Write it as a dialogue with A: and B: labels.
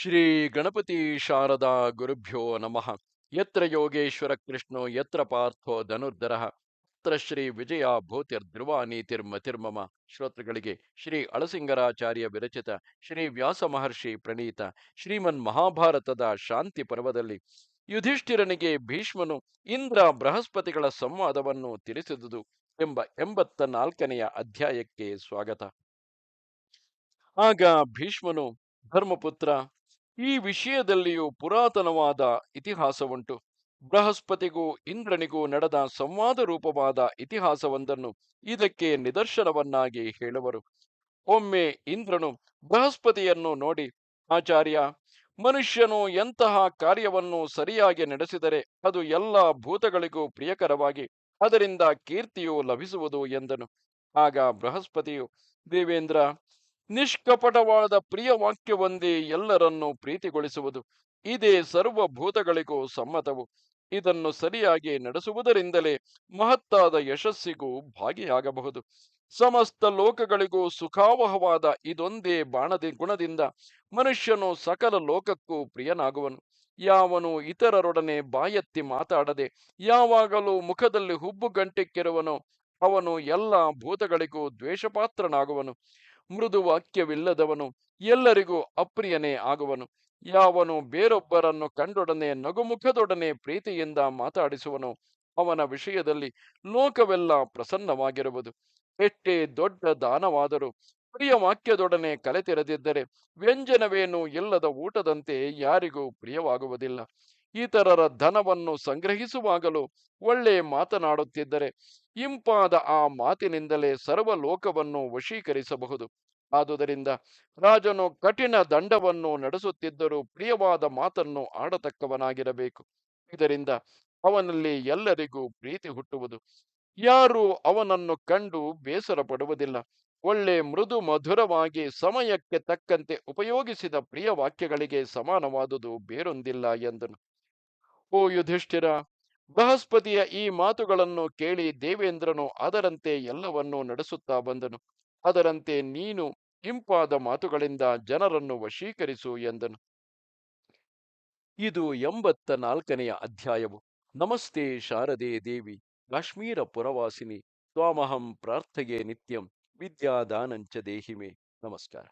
A: ಶ್ರೀ ಗಣಪತಿ ಶಾರದಾ ಗುರುಭ್ಯೋ ನಮಃ. ಯತ್ರ ಯೋಗೇಶ್ವರ ಕೃಷ್ಣೋ, ಯತ್ರ ಪಾರ್ಥೋ ಧನುರ್ಧರ. ಅತ್ರ ಶ್ರೀ ವಿಜಯ ತಿರ್ಮ ತಿರ್ಮಮ ಶ್ರೋತೃಗಳಿಗೆ ಶ್ರೀ ಅಳಸಿಂಗರಾಚಾರ್ಯ ವಿರಚಿತ ಶ್ರೀ ವ್ಯಾಸ ಮಹರ್ಷಿ ಪ್ರಣೀತ ಶ್ರೀಮನ್ ಮಹಾಭಾರತದ ಶಾಂತಿ ಪರ್ವದಲ್ಲಿ ಯುಧಿಷ್ಠಿರನಿಗೆ ಭೀಷ್ಮನು ಇಂದ್ರ ಬೃಹಸ್ಪತಿಗಳ ಸಂವಾದವನ್ನು ತಿಳಿಸಿದುದು ಎಂಬ ಎಂಬತ್ತ ನಾಲ್ಕನೆಯ ಅಧ್ಯಾಯಕ್ಕೆ ಸ್ವಾಗತ. ಆಗ ಭೀಷ್ಮನು ಧರ್ಮಪುತ್ರ ಈ ವಿಷಯದಲ್ಲಿಯೂ ಪುರಾತನವಾದ ಇತಿಹಾಸವುಂಟು. ಬೃಹಸ್ಪತಿಗೂ ಇಂದ್ರನಿಗೂ ನಡೆದ ಸಂವಾದ ರೂಪವಾದ ಇತಿಹಾಸವೊಂದನ್ನು ಇದಕ್ಕೆ ನಿದರ್ಶನವನ್ನಾಗಿ ಹೇಳುವರು. ಒಮ್ಮೆ ಇಂದ್ರನು ಬೃಹಸ್ಪತಿಯನ್ನು ನೋಡಿ, ಆಚಾರ್ಯ, ಮನುಷ್ಯನು ಎಂತಹ ಕಾರ್ಯವನ್ನು ಸರಿಯಾಗಿ ನಡೆಸಿದರೆ ಅದು ಎಲ್ಲ ಭೂತಗಳಿಗೂ ಪ್ರಿಯಕರವಾಗಿ ಅದರಿಂದ ಕೀರ್ತಿಯು ಲಭಿಸುವುದು ಎಂದನು. ಆಗ ಬೃಹಸ್ಪತಿಯು, ದೇವೇಂದ್ರ ನಿಷ್ಕಪಟವಾದ ಪ್ರಿಯ ವಾಕ್ಯವೊಂದೇ ಎಲ್ಲರನ್ನೂ ಪ್ರೀತಿಗೊಳಿಸುವುದು. ಇದೇ ಸರ್ವಭೂತಗಳಿಗೂ ಸಮ್ಮತವು. ಇದನ್ನು ಸರಿಯಾಗಿ ನಡೆಸುವುದರಿಂದಲೇ ಮಹತ್ತಾದ ಯಶಸ್ಸಿಗೂ ಭಾಗಿಯಾಗಬಹುದು. ಸಮಸ್ತ ಲೋಕಗಳಿಗೂ ಸುಖಾವಹವಾದ ಇದೊಂದೇ ಬಾಣದ ಗುಣದಿಂದ ಮನುಷ್ಯನು ಸಕಲ ಲೋಕಕ್ಕೂ ಪ್ರಿಯನಾಗುವನು. ಯಾವನು ಇತರರೊಡನೆ ಬಾಯೆತ್ತಿ ಮಾತಾಡದೆ ಯಾವಾಗಲೂ ಮುಖದಲ್ಲಿ ಹುಬ್ಬು ಗಂಟಿಕ್ಕಿರುವನು ಅವನು ಎಲ್ಲ ಭೂತಗಳಿಗೂ ದ್ವೇಷಪಾತ್ರನಾಗುವನು. ಮೃದು ವಾಕ್ಯವಿಲ್ಲದವನು ಎಲ್ಲರಿಗೂ ಅಪ್ರಿಯನೇ ಆಗುವನು. ಯಾವನು ಬೇರೊಬ್ಬರನ್ನು ಕಂಡೊಡನೆ ನಗುಮುಖದೊಡನೆ ಪ್ರೀತಿಯಿಂದ ಮಾತಾಡಿಸುವನು, ಅವನ ವಿಷಯದಲ್ಲಿ ಲೋಕವೆಲ್ಲ ಪ್ರಸನ್ನವಾಗಿರುವುದು. ಎಷ್ಟೇ ದೊಡ್ಡ ದಾನವಾದರೂ ಪ್ರಿಯ ವಾಕ್ಯದೊಡನೆ ಕಲೆತೆರೆದಿದ್ದರೆ ವ್ಯಂಜನವೇನು ಇಲ್ಲದ ಊಟದಂತೆ ಯಾರಿಗೂ ಪ್ರಿಯವಾಗುವುದಿಲ್ಲ. ಇತರರ ಧನವನ್ನು ಸಂಗ್ರಹಿಸುವಾಗಲೂ ಒಳ್ಳೆ ಮಾತನಾಡುತ್ತಿದ್ದರೆ ಇಂಪಾದ ಆ ಮಾತಿನಿಂದಲೇ ಸರ್ವ ಲೋಕವನ್ನು ವಶೀಕರಿಸಬಹುದು. ಆದುದರಿಂದ ರಾಜನು ಕಠಿಣ ದಂಡವನ್ನು ನಡೆಸುತ್ತಿದ್ದರೂ ಪ್ರಿಯವಾದ ಮಾತನ್ನು ಆಡತಕ್ಕವನಾಗಿರಬೇಕು. ಇದರಿಂದ ಅವನಲ್ಲಿ ಎಲ್ಲರಿಗೂ ಪ್ರೀತಿ ಹುಟ್ಟುವುದು. ಯಾರು ಅವನನ್ನು ಕಂಡು ಬೇಸರ ಪಡುವುದಿಲ್ಲ ಒಳ್ಳೆ ಮೃದು ಮಧುರವಾಗಿ ಸಮಯಕ್ಕೆ ತಕ್ಕಂತೆ ಉಪಯೋಗಿಸಿದ ಪ್ರಿಯ ವಾಕ್ಯಗಳಿಗೆ ಸಮಾನವಾದುದು ಬೇರೊಂದಿಲ್ಲ ಎಂದನು. ಓ ಯುಧಿಷ್ಠಿರ, ಬೃಹಸ್ಪತಿಯ ಈ ಮಾತುಗಳನ್ನು ಕೇಳಿ ದೇವೇಂದ್ರನು ಅದರಂತೆ ಎಲ್ಲವನ್ನೂ ನಡೆಸುತ್ತಾ ಬಂದನು. ಅದರಂತೆ ನೀನು ಇಂಪಾದ ಮಾತುಗಳಿಂದ ಜನರನ್ನು ವಶೀಕರಿಸು ಎಂದನು. ಇದು ಎಂಬತ್ತ ನಾಲ್ಕನೆಯ ಅಧ್ಯಾಯವು. ನಮಸ್ತೆ ಶಾರದೆ ದೇವಿ, ಕಾಶ್ಮೀರ ಪುರವಾಸಿನಿ, ತ್ವಾಮಹಂ ಪ್ರಾರ್ಥಗೆ ನಿತ್ಯಂ, ವಿದ್ಯಾದಾನಂಚ ದೇಹಿಮೆ. ನಮಸ್ಕಾರ.